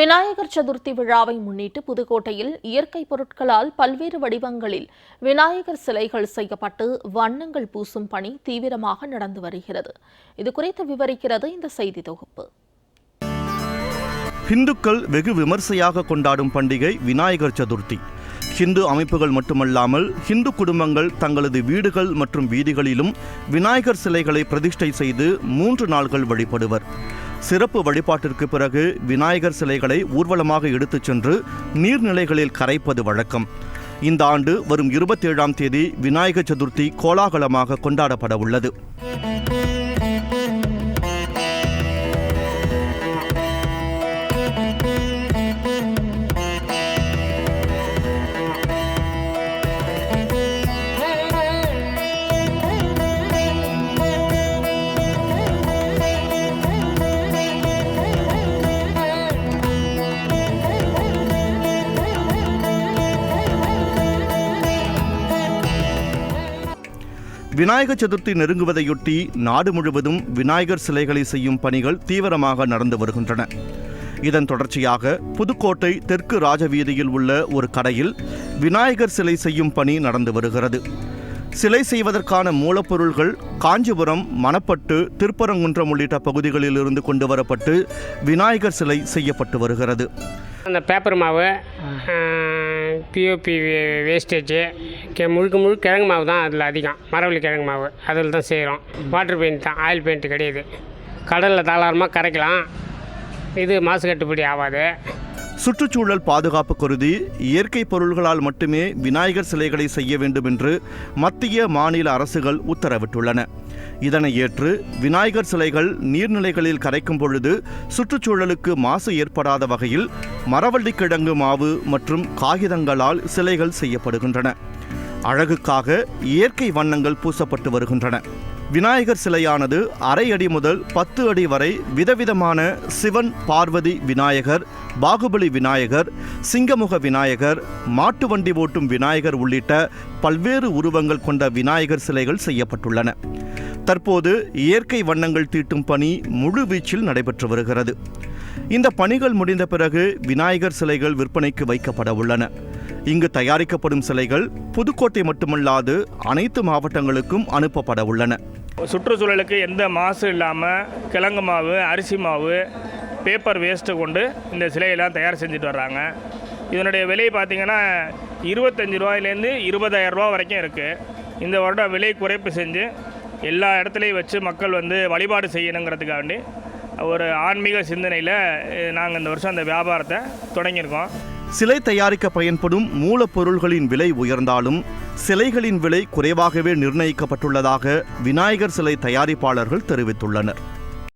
விநாயகர் சதுர்த்தி விழாவை முன்னிட்டு புதுக்கோட்டையில் இயற்கை பொருட்களால் பல்வேறு வடிவங்களில் விநாயகர் சிலைகள் செய்யப்பட்டு வண்ணங்கள் பூசும் பணி தீவிரமாக நடந்து வருகிறது. இதுகுறித்து விவரிக்கிறது இந்த செய்தி தொகுப்பு. ஹிந்துக்கள் வெகு விமர்சையாக கொண்டாடும் பண்டிகை விநாயகர் சதுர்த்தி. ஹிந்து அமைப்புகள் மட்டுமல்லாமல் ஹிந்து குடும்பங்கள் தங்களது வீடுகள் மற்றும் வீதிகளிலும் விநாயகர் சிலைகளை பிரதிஷ்டை செய்து மூன்று நாள்கள் வழிபடுவர். சிறப்பு வழிபாட்டிற்கு பிறகு விநாயகர் சிலைகளை ஊர்வலமாக எடுத்துச் சென்று நீர்நிலைகளில் கரைப்பது வழக்கம். இந்த ஆண்டு வரும் இருபத்தேழாம் தேதி விநாயகர் சதுர்த்தி கோலாகலமாக கொண்டாடப்பட உள்ளது. விநாயகர் சதுர்த்தி நெருங்குவதையொட்டி நாடு முழுவதும் விநாயகர் சிலைகளை செய்யும் பணிகள் தீவிரமாக நடந்து வருகின்றன. இதன் தொடர்ச்சியாக புதுக்கோட்டை தெற்கு ராஜவீதியில் உள்ள ஒரு கடையில் விநாயகர் சிலை செய்யும் பணி நடந்து வருகிறது. சிலை செய்வதற்கான மூலப்பொருள்கள் காஞ்சிபுரம் மணப்பட்டு திருப்பரங்குன்றம் உள்ளிட்ட பகுதிகளில் இருந்து கொண்டு வரப்பட்டு விநாயகர் சிலை செய்யப்பட்டு வருகிறது. அந்த பேப்பர் மாவு பிஓபி வேஸ்டேஜு கே முழுக்க முழுக்க கிழங்கு மாவு தான் அதில் அதிகம். மரவள்ளி கிழங்கு மாவு. அதில் தான் செய்கிறோம். வாட்டர் பெயிண்ட் தான் ஆயில் பெயிண்ட் கிடையாது. கடலில் தாராளமாக கரைக்கலாம். இது மாசு கட்டுப்படி ஆகாது. சுற்றுச்சூழல் பாதுகாப்பு கருதி இயற்கை பொருள்களால் மட்டுமே விநாயகர் சிலைகளை செய்ய வேண்டும் என்று மத்திய மாநில அரசுகள் உத்தரவிட்டுள்ளன. இதனை ஏற்று விநாயகர் சிலைகள் நீர்நிலைகளில் கரைக்கும் பொழுது சுற்றுச்சூழலுக்கு மாசு ஏற்படாத வகையில் மரவள்ளி கிழங்கு மாவு மற்றும் காகிதங்களால் சிலைகள் செய்யப்படுகின்றன. அழகுக்காக இயற்கை வண்ணங்கள் பூசப்பட்டு வருகின்றன. விநாயகர் சிலையானது அரை அடி முதல் பத்து அடி வரை விதவிதமான சிவன் பார்வதி விநாயகர் பாகுபலி விநாயகர் சிங்கமுக விநாயகர் மாட்டு வண்டி ஓட்டும் விநாயகர் உள்ளிட்ட பல்வேறு உருவங்கள் கொண்ட விநாயகர் சிலைகள் செய்யப்பட்டுள்ளன. தற்போது இயற்கை வண்ணங்கள் தீட்டும் பணி முழு வீச்சில் நடைபெற்று வருகிறது. இந்த பணிகள் முடிந்த பிறகு விநாயகர் சிலைகள் விற்பனைக்கு வைக்கப்பட உள்ளன. இங்கு தயாரிக்கப்படும் சிலைகள் புதுக்கோட்டை மட்டுமல்லாது அனைத்து மாவட்டங்களுக்கும் அனுப்பப்பட உள்ளன. சுற்றுச்சூழலுக்கு எந்த மாசு இல்லாமல் கிழங்கு மாவு அரிசி மாவு பேப்பர் வேஸ்ட்டை கொண்டு இந்த சிலையெல்லாம் தயார் செஞ்சுட்டு வர்றாங்க. இதனுடைய விலை பார்த்திங்கன்னா இருபத்தஞ்சி ரூபாயிலேருந்து இருபதாயிரம் ரூபா வரைக்கும் இருக்குது இந்த வருடம் விலை குறைப்பு செஞ்சு எல்லா இடத்துலையும் வச்சு மக்கள் வந்து வழிபாடு செய்யணுங்கிறதுக்காண்டி ஒரு ஆன்மீக சிந்தனையில் நாங்கள் இந்த வருஷம் அந்த வியாபாரத்தை தொடங்கியிருக்கோம். சிலை தயாரிக்க பயன்படும் மூலப்பொருள்களின் விலை உயர்ந்தாலும் சிலைகளின் விலை குறைவாகவே நிர்ணயிக்கப்பட்டுள்ளதாக விநாயகர் சிலை தயாரிப்பாளர்கள் தெரிவித்துள்ளனர்.